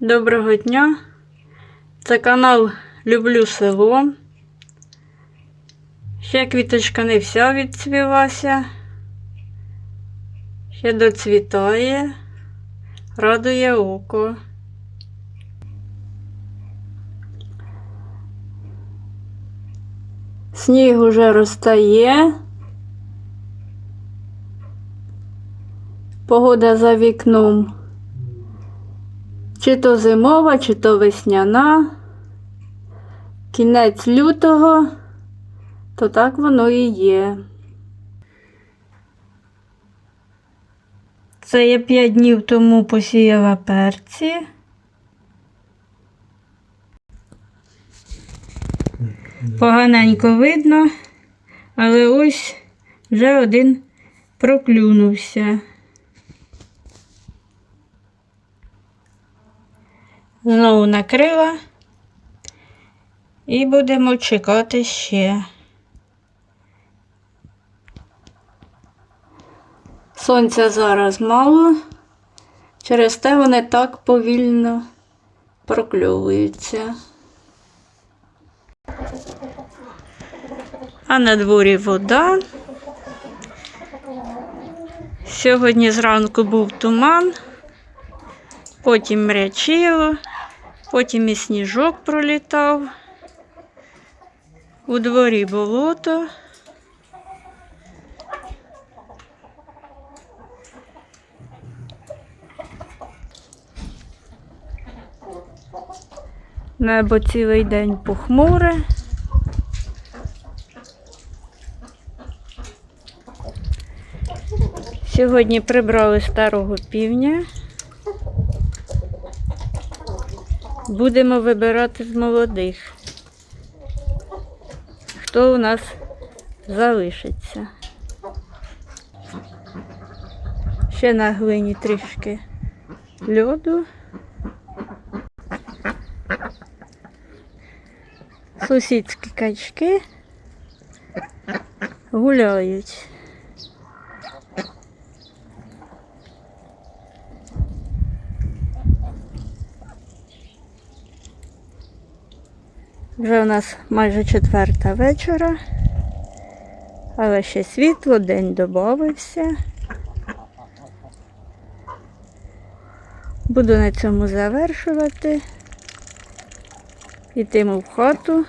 Доброго дня. Це канал Люблю село. Ще квіточка не вся відцвілася. Ще доцвітає, радує око. Сніг уже розтає. Погода за вікном. Чи то зимова, чи то весняна. Кінець лютого, то так воно і є. Це я п'ять днів тому посіяла перці. Поганенько видно, але ось вже один проклюнувся. Знову накрила і будемо чекати ще. Сонця зараз мало, через те вони так повільно прокльовуються. А на дворі вода. Сьогодні зранку був туман, потім мрячило, потім і сніжок пролітав. У дворі болото. Небо цілий день похмуре. Сьогодні прибрали старого півня. Будемо вибирати з молодих. Хто у нас залишиться? Ще на глині трішки льоду. Сусідські качки гуляють. Вже у нас майже четверта вечора, але ще світло, день додався. Буду на цьому завершувати. Йтиму в хату.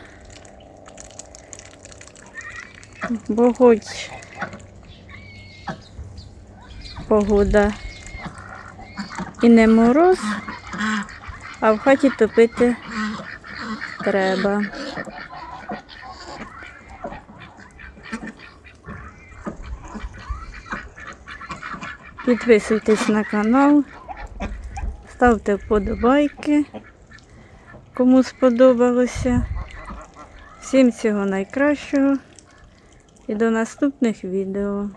Бо хоч погода і не мороз, а в хаті топити треба. Підписуйтесь на канал, ставте вподобайки, кому сподобалося. Всім всього найкращого і до наступних відео.